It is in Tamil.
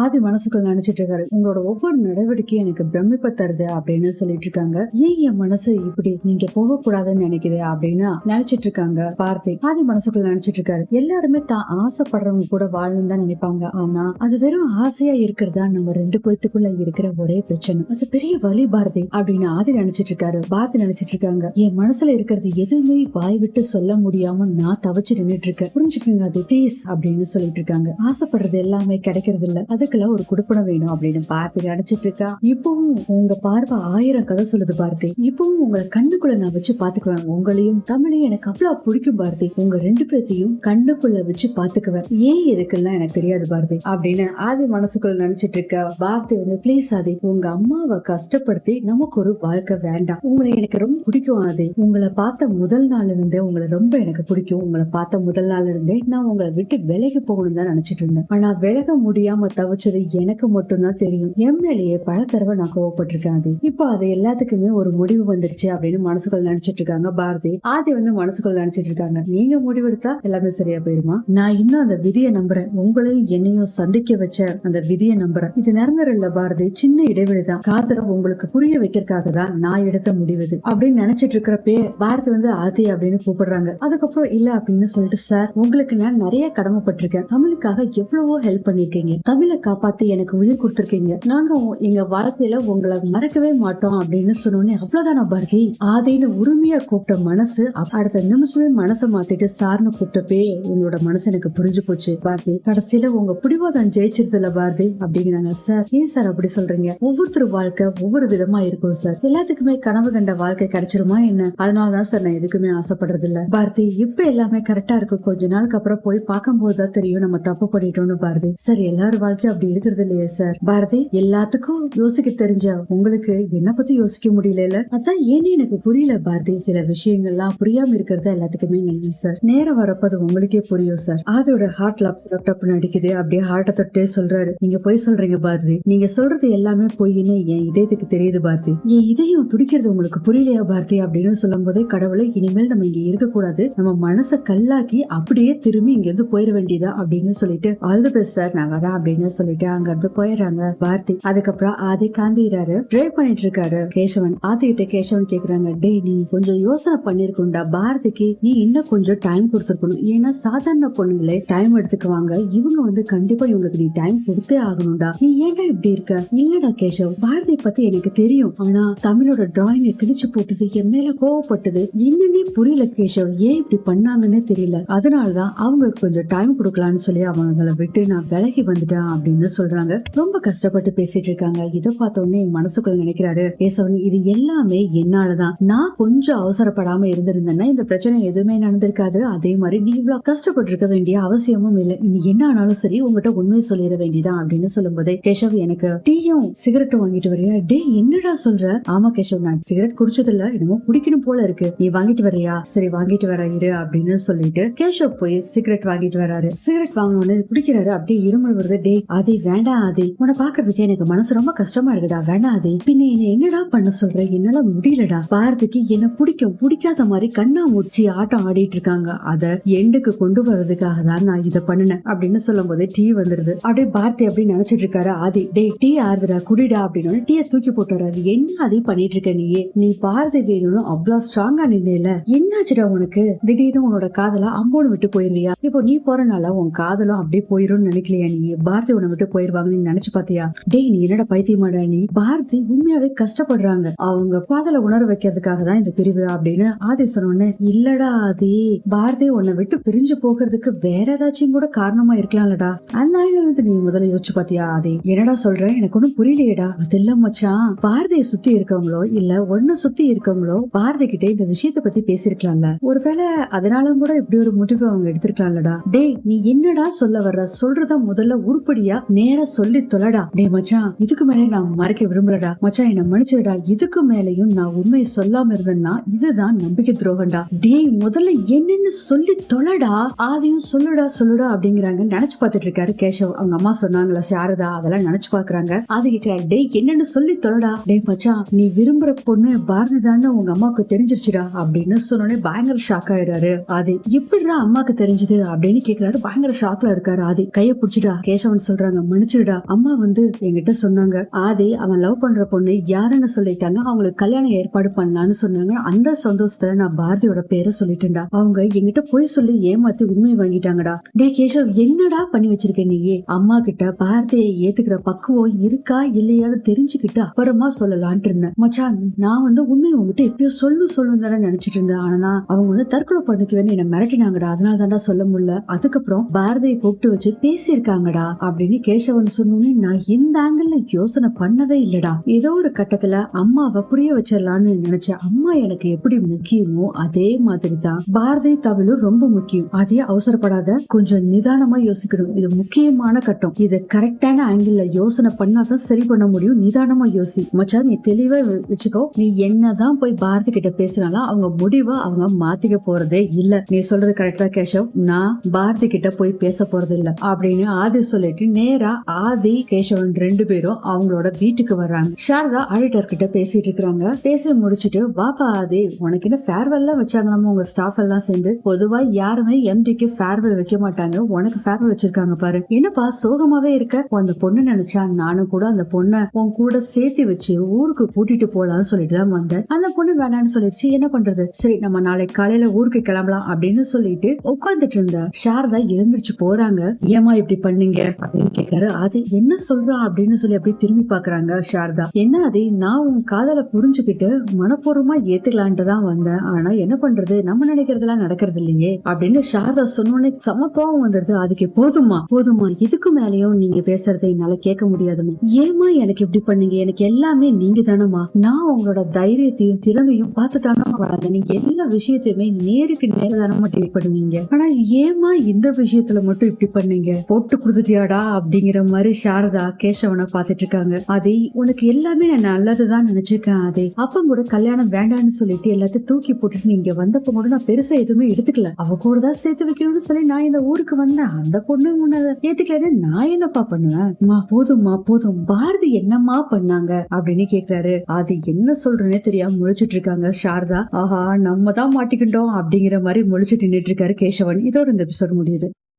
ஆதி மனசுக்குள் நினைச்சிட்டு இருக்காரு. உங்களோட ஒவ்வொரு நடவடிக்கையும் எனக்கு பிரமிப்ப தருது அப்படின்னு சொல்லிட்டு இருக்காங்க. ஏன் என் மனசு இப்படி நீங்க போக கூடாதுன்னு நினைக்குது அப்படின்னு நினைச்சிட்டு இருக்காங்க பார்த்தி. ஆதி மனசுக்குள்ள நினைச்சிட்டு இருக்காரு. எல்லாருமே தான் ஆசைப்படுறவங்க கூட வாழணும் தான் நினைப்பாங்க. ஆனா அது வெறும் ஆசையா இருக்கிறதா நம்ம ரெண்டு பேத்துக்குள்ள இருக்கிற ஒரே பிரச்சனை. அது பெரிய வலி பாரதி அப்படின்னு ஆதி நினைச்சிட்டு இருக்காரு. பாரதி நினைச்சிட்டு இருக்காங்க. என் மனசுல இருக்கிறது எதுவுமே வாய் விட்டு சொல்ல முடியாம நான் தவிச்சு நின்னுட்டு இருக்கேன். புரிஞ்சுக்கோங்க அது ப்ளீஸ் அப்படின்னு சொல்லிட்டு இருக்காங்க. ஆசைப்படுறது எல்லாமே கிடைக்கிறது இல்ல அதுக்கெல்லாம் ஒரு குடுப்பணம் வேணும் அப்படின்னு பார்த்து நினைச்சிட்டு இருக்கா. இப்பவும் உங்க பார்வை ஆயிரம் கதை சொல்லுது பார்த்தி இப்பவும் உங்களை கண்ணுக்குள்ள நான் வச்சு பாத்துக்குவேன் உங்களையும் தமிழையும் எனக்கு அவ்வளவு பிடிக்கும் பார்த்தி உங்க ரெண்டு பேர்த்தையும் கண்ணுக்குள்ள வச்சு பாத்துக்குவேன் ஏன் எதுக்கெல்லாம் எனக்கு தெரியாது பார்த்தி அப்படின்னு ஆதி மனசுக்குள்ள நினைச்சிட்டு இருக்க. பார்த்தி வந்து பிளீஸ் ஆதி உங்க அம்மாவை கஷ்டப்படுத்தி நமக்கு ஒரு வாழ்க்கை வேண்டாம். உங்களை எனக்கு ரொம்ப பிடிக்கும் ஆதி. உங்களை பார்த்த முதல் நாள்ல இருந்தே உங்களை ரொம்ப எனக்கு பிடிக்கும். உங்களை பார்த்த முதல் நாள்ல இருந்தே நான் உங்களை விட்டு விலகி போகணும் தான் நினைச்சிட்டு இருந்தேன். ஆனா விலக முடியாம தவிச்சது எனக்கு மட்டும்தான் தெரியும். என் மேலேயே பல தடவை நான் கோவப்பட்டிருக்கேன் ஆதி. இப்போ அது எல்லாத்துக்குமே ஒரு முடிவு வந்துருச்சு அப்படின்னு மனசுக்குள்ள நினைச்சிட்டு இருக்காங்க பாரதி. ஆதி வந்து மனசுக்குள்ள நினைச்சிட்டு இருக்காங்க. நீங்க முடிவெடுத்தா எல்லாமே சரியா போயிருமா? நான் இன்னும் அந்த விதியை நம்புறேன். உங்களையும் என்னையும் சந்திக்க வச்ச அந்த விதியை நம்புறேன். இது நிரந்தரம் இல்ல பாரதி. சின்ன இடைவெளி தான். காதல உங்களுக்கு புரிய வைக்கிறதுக்காக தான் நான் எடுத்த முடிவுது அப்படின்னு நினைச்சிட்டு இருக்கிறப்பே பாரதி வந்து ஆதி அப்படின்னு கூப்பிடுறாங்க. அதுக்கப்புறம் இல்ல அப்படின்னு சொல்லிட்டு சார் உங்களுக்கு நான் நிறைய கடமைப்பட்டிருக்கேன். தமிழுக்காக எவ்வளவோ ஹெல்ப் பண்ணிருக்கீங்க தமிழ காப்பாத்தி எனக்கு உயிர் கொடுத்துருக்கீங்க. நாங்க எங்க வாழ்க்கையில உங்களை மறக்கவே மாட்டோம் அப்படின்னு சொன்னோன்னே அவ்வளவுதானா பாரதி ஆதைன்னு உரிமையா கூப்பிட்ட மனசு அடுத்த நிமிஷமே மனசை மாத்திட்டு சார்னு கூப்பிட்டப்பே உங்களோட மனசு எனக்கு புரிஞ்சு போச்சு பாரதி. கடைசியில உங்க பிடிவாதம் ஜெயிச்சிருது இல்ல பாரதி அப்படிங்கிறாங்க. சார் ஏன் சார் அப்படி சொல்றீங்க? ஒவ்வொருத்தர் வாழ்க்கை ஒவ்வொரு விதமா இருக்கும் சார். எல்லாத்துக்குமே கனவு கண்ட வாழ்க்கை கிடைச்சிருமா என்ன? அதனாலதான் சார் நான் எதுக்குமே ஆசைப்படுறது இல்ல பாரதி இப்ப எல்லாமே கரெக்டா இருக்கு. கொஞ்ச நாளுக்கு அப்புறம் போய் பார்க்கும் தான் தெரியும் நம்ம தப்பு பண்ணிட்டோம்னு பாரதி. சார் எல்லாரும் வாழ்க்கையும் அப்படி இருக்கிறது இல்லையா சார் பாரதி எல்லாத்துக்கும் யோசிக்க தெரிஞ்ச உங்களுக்கு என்ன பத்தி யோசிக்க முடியல அதான் ஏன்னு எனக்கு புரியல பாரதி. சில விஷயங்கள்லாம் புரியாம இருக்கிறது எல்லாத்துக்குமே நீங்க சார் நேரம் வரப்போ அது உங்களுக்கே புரியும் சார் அதோட ஹார்ட் லாப் லேப்டாப் நடிக்குது அப்படியே ஹார்ட்டை தொட்டே சொல்றாரு. நீங்க போய் சொல்றீங்க பாரதி. நீங்க சொல்றது எல்லாமே பொய்ன்னு என் இதயத்துக்கு தெரியுது பாரதி. என் இதயம் துடிக்கிறது உங்களுக்கு புரியலையா பாரதி? அப்படின்னு சொல்லும் போதே கடவுளை இனிமேல் நம்ம இங்க இருக்க கூடாது நம்ம மனசை கல்லாக்கி அப்படியே திரும்பி இங்க இருந்து போயிட வேண்டியதா? அப்படின்னு சொல்லிட்டு ஆல் தி பெஸ்ட் சார் நான் வரேன் அப்படின்னு சொல்லிட்டு அங்க இருந்து போயிடுறாங்க. பாரதி அதுக்கப்புறம் ஆதி காந்திராரு டிரைவ் பண்ணிட்டு இருக்காரு கேசவன் ஆதி கிட்ட கேசவன் கேக்குறாங்க டேய் நீ கொஞ்சம் யோசனை பண்ணிருக்கும்டா பாரதிக்கு நீ இன்னும் கொஞ்சம் டைம் கொடுத்துருக்கணும். ஏன்னா சாதாரண பொண்ணுங்களே டைம் எடுத்துக்குவாங்க. இவங்க வந்து கண்டிப்பா இவங்களுக்கு நீ டைம் கொடுத்தே ஆகணும்டா. நீ ஏன்டா இப்படி இருக்க? இல்லடா கேசவ் பாரதி பத்தி எனக்கு தெரியும். ஆனா தமிழோட டிராயிங்க கிழிச்சு போட்டது என் மேல கோவப்பட்டது. என்னன்னே புரியல கேஷவ் ஏன் இப்படி பண்ணாங்கன்னே தெரியல. அதனாலதான் அவங்களுக்கு கொஞ்சம் டைம் கொடுக்கலாம்னு சொல்லி அவங்கள விட்டு நான் விலகி வந்துட்டேன் அப்படின்னு சொல்றாங்க. ரொம்ப கஷ்டப்பட்டு பேசிட்டு இருக்காங்க. இதை பார்த்த உடனே என் மனசுக்குள்ள நினைக்கிறாரு கேசவன் இது எல்லாமே என்னாலதான். நான் கொஞ்சம் அவசரப்படாம இருந்திருந்தேன்னா இந்த பிரச்சனை எதுவுமே நடந்திருக்காது. அதே மாதிரி நீ இவ்வளவு கஷ்டப்பட்டு இருக்க வேண்டிய அவசியமும் இல்லை. நீ என்ன ஆனாலும் சரி உங்ககிட்ட உண்மையை சொல்லிட வேண்டியதான் அப்படின்னு சொல்லும் போதே கேஷவ் எனக்கு டீயும் சிகரெட்டும் வாங்கிட்டு வரியா? டே என்னடா சொல்ற? ஆமா கேஷவ் நான் சிகரெட் குடிச்சது இல்ல என்னமோ குடிக்கணும் போல இருக்கு. நீ வாங்கிட்டு வரியா சரி வாங்கிட்டு வர இரு அப்படின்னு சொல்லிட்டு கேஷவ் போய் சிகரெட் வாங்கிட்டு வராரு. சிகரெட் வாங்கினோன்னு குடிக்கிறாரு. அப்படியே இருமல் வருது. டே அதே வேண்டாம் அதே உன்னை பாக்குறதுக்கு எனக்கு மனசு ரொம்ப கஷ்டமா இருக்குடா. வேண்டாம் அதே பின்ன என்ன என்னடா பண்ண சொல்ற? என்னால முடியலடா. பாரதிக்கு என்ன பிடிக்கும் பிடிக்காத மாதிரி கண்ணா முடிச்சு ஆட்டம் ஆடிட்டு இருக்காங்க. அத எண்டுக்கு கொண்டு வர்றதுக்காக தான் நான் இதை பண்ணினேன் அப்படின்னு சொல்லும் போது டீ வந்துருது. அப்படியே பாரதி அப்படின்னு நினைச்சிட்டு இருக்காரு. ஆதி டே டீ ஆறுதுடா குடிடா அப்படின்னு கட்டிய தூக்கி போட்டுறாரு. என்ன அதே பண்ணிட்டு இருக்க நீ நீ பாரதி வேணும்னு அவ்வளவு ஸ்ட்ராங்கா நின்னையில என்னாச்சுடா உனக்கு? திடீர்னு உன்னோட காதல அம்போன்னு விட்டு போயிருவியா இப்போ நீ போறனால உன் காதலும் அப்படியே போயிரும்னு நினைக்கலையா நீ? பாரதி உன்னை விட்டு போயிருவாங்கன்னு நீ நினைச்சு பாத்தியா? டேய் நீ என்னடா பைத்தியமாடா நீ? பாரதி உண்மையாவே கஷ்டப்படுறாங்க. அவங்க காதல உணர வைக்கிறதுக்காக தான் இந்த பிரிவு அப்படின்னு ஆதி சொன்ன உடனே இல்லடா ஆதி பாரதி உன்னை விட்டு பிரிஞ்சு போகிறதுக்கு வேற ஏதாச்சும் கூட காரணமா இருக்கலாம்லடா. அந்த ஆங்கிள் வந்து நீ முதல்ல யோசிச்சு பாத்தியா ஆதி? என்னடா சொல்ற? எனக்கு ஒண்ணும் புரியலையேடா. அதெல்லாம் மச்சான் பாரதிய சுத்தி இருக்கவங்களோ இல்ல ஒன்ன சுத்தி இருக்கவங்களோ பாரதி கிட்ட இந்த விஷயத்த பத்தி பேசிருக்கலாம்ல ஒருவேளை அதனால கூட இப்படி ஒரு முடிவு அவங்க எடுத்திருக்கலாம்லடா. டேய் நீ என்னடா சொல்ல வர்ற? சொல்றத முதல்ல உருப்படியா நேர சொல்லி தொலைடா. டேய் மச்சான் இதுக்கு மேல நான் மறைக்க விரும்பலடா. மச்சான் என்ன மன்னிச்சிடுடா. இதுக்கு மேலயும் நான் உண்மையை சொல்லாம இருந்தேன்னா இதுதான் நம்பிக்கை துரோகம்டா. டேய் முதல்ல என்னன்னு சொல்லி தொலடா. ஆதையும் சொல்லுடா சொல்லுடா அப்படிங்கிறாங்க. நினைச்சு பார்த்துட்டு இருக்காரு கேஷவ் அவங்க அம்மா சொன்னாங்களா சாரதா? அதெல்லாம் நினைச்சு பாக்குறாங்க அது கேக்குறாரு டேய் என்னன்னு சொல்லி தொலடா. டே மச்சான் நீ விரும்புற பொண்ணு பாரதி தான் உங்க அம்மாவுக்கு தெரிஞ்சிருச்சுடா அப்படின்னு சொன்னோடனே பயங்கர ஷாக் ஆயிடுறாரு ஆதி. எப்படிடா அம்மாக்கு தெரிஞ்சது அப்படின்னு கேக்குறாரு. பயங்கர ஷாக்ல இருக்காரு ஆதி. கைய புடிச்சுடா. கேசவன் சொல்றாங்க மன்னிச்சுடா அம்மா வந்து என்கிட்ட சொன்னாங்க ஆதி அவன் லவ் பண்ற பொண்ணு யாருன்னு சொல்லிட்டாங்க. அவங்களுக்கு கல்யாணம் ஏற்பாடு பண்ணலாம்னு சொன்னாங்க. அந்த சந்தோஷத்துல நான் பாரதியோட பேரை சொல்லிட்டேன்டா. அவங்க என்கிட்ட போய் சொல்லி ஏமாத்தி உண்மையை வாங்கிட்டாங்கடா. டே கேஷவ் என்னடா பண்ணி வச்சிருக்க நீயே? அம்மா கிட்ட பாரதியை ஏத்துக்கிற பக்குவம் இருக்கா இல்லையான்னு தெரிஞ்சு தெரிஞ்சுக்கிட்டு அப்புறமா சொல்லலான்ட்டு இருந்தேன். மச்சான் நான் வந்து உண்மையை உங்ககிட்ட எப்பயோ சொல்லு சொல்லணும் தானே நினைச்சிட்டு இருந்தேன். ஆனா அவங்க வந்து தற்கொலை பண்ணிக்குவேன்னு என்ன மிரட்டினாங்கடா. அதனால தான்டா சொல்ல முடியல. அதுக்கப்புறம் பாரதியை கூப்பிட்டு வச்சு பேசியிருக்காங்கடா அப்படின்னு கேசவன் சொன்னோன்னே நான் இந்த ஆங்கிள் யோசனை பண்ணவே இல்லடா. ஏதோ ஒரு கட்டத்துல அம்மாவை புரிய வச்சிடலான்னு நினைச்சேன் அம்மா எனக்கு எப்படி முக்கியமோ அதே மாதிரி தான் பாரதி தமிழும் ரொம்ப முக்கியம். அதே அவசரப்படாத. கொஞ்சம் நிதானமா யோசிக்கணும். இது முக்கியமான கட்டம். இது கரெக்டான ஆங்கிள் யோசனை பண்ணாதான் சரி பண்ண முடியும். நிதானமா யோசி. மச்சான் நீ தெளிவா வச்சுக்கோ. நீ என்னதான் போய் பாரதி கிட்ட பேசினாலும் அவங்க முடிவை அவங்க மாத்திக்க போறதே இல்ல. நீ சொல்றது கரெக்டா கேஷவ். நான் பாரதி கிட்ட போய் பேச போறது இல்ல. அப்படின்னு ஆதி சொல்லிட்டு நேரா ஆதி கேஷவன் ரெண்டு பேரும் அவங்களோட வீட்டுக்கு வர்றாங்க. சாரதா ஆடிட்டர் கிட்ட பேசிட்டு இருக்காங்க பேசி முடிச்சிட்டு வாப்பா ஆதி உனக்கு என்ன ஃபேர்வெல்லாம் வச்சாங்களாமா? உங்க ஸ்டாஃப் எல்லாம் சேர்ந்து? பொதுவா யாருமே எம்டிக்கு ஃபேர்வெல் வைக்க மாட்டாங்க. உனக்கு ஃபேர்வெல் வச்சிருக்காங்க பாரு. என்னப்பா சோகமாவே இருக்க? அந்த பொண்ணு நினைச்சா நானும் கூட அந்த பொண்ணை உன் கூட சேர்த்து வச்சு ஊருக்கு கூட்டிட்டு போலாம்னு சொல்லிட்டு தான் வந்தேன். அந்த பொண்ணு வேணாம்னு சொல்லிடுச்சு. என்ன பண்றது? சரி நம்ம நாளைக்கு காலையில ஊருக்கு கிளம்பலாம் அப்படின்னு சொல்லிட்டு உட்காந்துட்டு இருந்த சாரதா எழுந்திருச்சு போறாங்க. ஏமா இப்படி பண்ணீங்க? அப்படின்னு கேக்குறாரு. அது என்ன சொல்றான் அப்படின்னு சொல்லி அப்படி திரும்பி பாக்குறாங்க சாரதா. என்ன அது? நான் உன் காதல புரிஞ்சுக்கிட்டு மனப்பூர்வமா ஏத்துக்கலான்ட்டு தான் வந்தேன். ஆனா என்ன பண்றது? நம்ம நினைக்கிறதெல்லாம் நடக்கிறது இல்லையே அப்படின்னு சாரதா சொன்னோடனே சம கோவம் வந்துருது. அதுக்கு போதுமா போதுமா இதுக்கு மேலயும் நீங்க பேசுறதை என்னால கேட்க முடியாதுமா ஏமா எனக்கு இப்படி பண்ணீங்க எனக்கு எல்லாமே நீங்க தானமா நான் உங்களோட தைரியத்தையும் திறமையும் பார்த்து தானமா வளர்ந்தேன். நீங்க எல்லா விஷயத்தையுமே நேருக்கு நேர தானமா டீல் பண்ணுவீங்க. ஆனா ஏமா இந்த விஷயத்துல மட்டும் இப்படி பண்ணீங்க? போட்டு கொடுத்துட்டியாடா அப்படிங்கிற மாதிரி சாரதா கேசவனை பார்த்துட்டு இருக்காங்க. அதே உனக்கு எல்லாமே நான் நல்லதுதான் நினைச்சிருக்கேன் அதே அப்ப கூட கல்யாணம் வேண்டாம்னு சொல்லிட்டு எல்லாத்தையும் தூக்கி போட்டுட்டு நீங்க வந்தப்ப கூட நான் பெருசா எதுவுமே எடுத்துக்கல. அவ கூட தான் சேர்த்து வைக்கணும்னு சொல்லி நான் இந்த ஊருக்கு வந்தேன். அந்த பொண்ணு உன்னை ஏத்துக்கலன்னு நான் என்னப்பா பண்ணுவேன்? போதும்மா போதும். பாரதி என்னம்மா பண்ணாங்க அப்படின்னு கேக்குறாரு. அது என்ன சொல்றேனே தெரியாம முழிச்சிட்டு இருக்காங்க சாரதா. ஆஹா நம்ம தான் மாட்டிக்கிட்டோம் அப்படிங்கிற மாதிரி முழிச்சிட்டு நின்னுட்டு இருக்காரு கேசவன். இதோட இந்த எபிசோட் முடியுது.